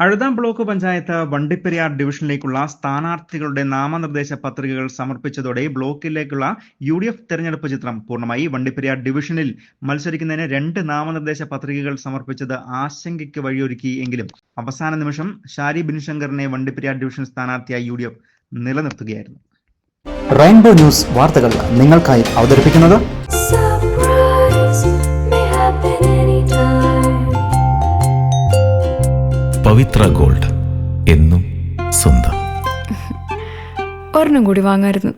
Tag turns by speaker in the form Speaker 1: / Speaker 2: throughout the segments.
Speaker 1: അഴുതാം block panchayat Vandiperiyar ഡിവിഷനിലേക്കുള്ള സ്ഥാനാർത്ഥികളുടെ നാമനിർദ്ദേശ പത്രികകൾ സമർപ്പിച്ചതോടെ ബ്ലോക്കിലേക്കുള്ള യു ഡി എഫ് തെരഞ്ഞെടുപ്പ് ചിത്രം പൂർണമായി. വണ്ടിപ്പെരിയാർ ഡിവിഷനിൽ മത്സരിക്കുന്നതിന് രണ്ട് നാമനിർദ്ദേശ പത്രികകൾ സമർപ്പിച്ചത് ആശങ്കയ്ക്ക് വഴിയൊരുക്കി എങ്കിലും അവസാന നിമിഷം ഷാരി ബിൻശങ്കറിനെ വണ്ടിപ്പെരിയാർ ഡിവിഷൻ സ്ഥാനാർത്ഥിയായി യു ഡി എഫ് നിലനിർത്തുകയായിരുന്നു.
Speaker 2: റെയിൻബോ ന്യൂസ് വാർത്തകൾ നിങ്ങൾക്കായി അവതരിപ്പിക്കുന്നത്
Speaker 3: പവിത്ര ഗോൾഡ് എന്നും സ്വന്തം.
Speaker 4: ഒരെണ്ണം കൂടി വാങ്ങായിരുന്നു.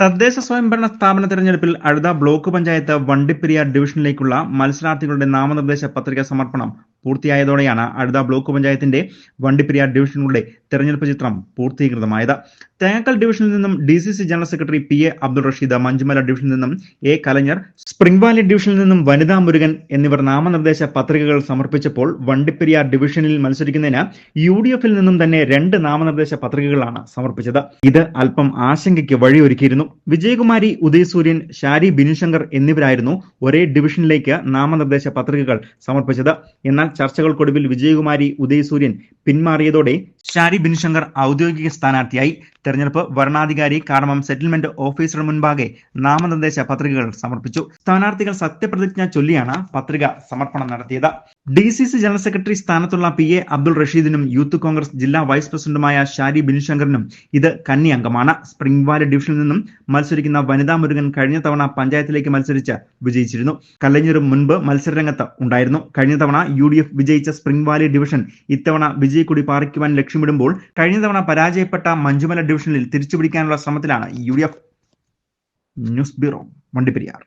Speaker 1: തദ്ദേശ സ്വയംഭരണ സ്ഥാപന തെരഞ്ഞെടുപ്പിൽ അഴുത ബ്ലോക്ക് പഞ്ചായത്ത് വണ്ടിപ്പെരിയാർ ഡിവിഷനിലേക്കുള്ള മത്സരാർത്ഥികളുടെ നാമനിർദ്ദേശ പത്രിക സമർപ്പണം പൂർത്തിയായതോടെയാണ് അടുത്ത ബ്ലോക്ക് പഞ്ചായത്തിന്റെ വണ്ടിപ്പെരിയാർ ഡിവിഷനുകളുടെ തെരഞ്ഞെടുപ്പ് ചിത്രം പൂർത്തീകൃതമായത്. തേങ്ങക്കൽ ഡിവിഷനിൽ നിന്നും D C C general secretary P A Abdul Rasheed Manjumala ഡിവിഷനിൽ നിന്നും എ കലഞ്ഞർ സ്പ്രിംഗ് വാലി ഡിവിഷനിൽ നിന്നും വനിതാ മുരുകൻ എന്നിവർ നാമനിർദ്ദേശ പത്രികകൾ സമർപ്പിച്ചപ്പോൾ വണ്ടിപ്പെരിയാർ ഡിവിഷനിൽ മത്സരിക്കുന്നതിന് യു ഡി എഫിൽ നിന്നും തന്നെ രണ്ട് നാമനിർദ്ദേശ പത്രികകളാണ് സമർപ്പിച്ചത്. ഇത് അല്പം ആശങ്കയ്ക്ക് വഴിയൊരുക്കിയിരുന്നു. വിജയകുമാരി ഉദയസൂര്യൻ ഷാരി ബിനുശങ്കർ എന്നിവരായിരുന്നു ഒരേ ഡിവിഷനിലേക്ക് നാമനിർദ്ദേശ പത്രികകൾ സമർപ്പിച്ചത്. എന്നാൽ ചർച്ചകൾക്കൊടുവിൽ വിജയകുമാരി ഉദയസൂര്യൻ പിന്മാറിയതോടെ ഷാരി ബിൻശങ്കർ ഔദ്യോഗിക സ്ഥാനാർത്ഥിയായി തെരഞ്ഞെടുപ്പ് വരണാധികാരി കാർമം സെറ്റിൽമെന്റ് ഓഫീസർ മുൻപാകെ നാമനിർദ്ദേശ പത്രികകൾ സമർപ്പിച്ചു. സ്ഥാനാർത്ഥികൾ സത്യപ്രതിജ്ഞ ചൊല്ലിയാണ് പത്രിക സമർപ്പണം നടത്തിയത്. D C C general secretary സ്ഥാനത്തുള്ള പി എ അബ്ദുൾ റഷീദിനും യൂത്ത് കോൺഗ്രസ് ജില്ലാ വൈസ് പ്രസിഡന്റുമായ ഷാരി ബിനുശങ്കറിനും ഇത് കന്നി അംഗമാണ് സ്പ്രിംഗ് വാലി ഡിവിഷനിൽ നിന്നും മത്സരിക്കുന്ന വനിതാ മുരുകൻ കഴിഞ്ഞ തവണ പഞ്ചായത്തിലേക്ക് മത്സരിച്ച് വിജയിച്ചിരുന്നു. കല്ലഞ്ഞൂരും മുൻപ് മത്സരരംഗത്ത് ഉണ്ടായിരുന്നു. കഴിഞ്ഞ തവണ യു ഡി എഫ് വിജയിച്ച സ്പ്രിംഗ് വാലി ഡിവിഷൻ ഇത്തവണ വിജയക്കുടി പാറിക്കുവാൻ ലക്ഷ്യമിടുമ്പോൾ കഴിഞ്ഞ തവണ പരാജയപ്പെട്ട മഞ്ചുമല ഡിവിഷനിൽ തിരിച്ചുപിടിക്കാനുള്ള ശ്രമത്തിലാണ് U D F news bureau Vandiperiyar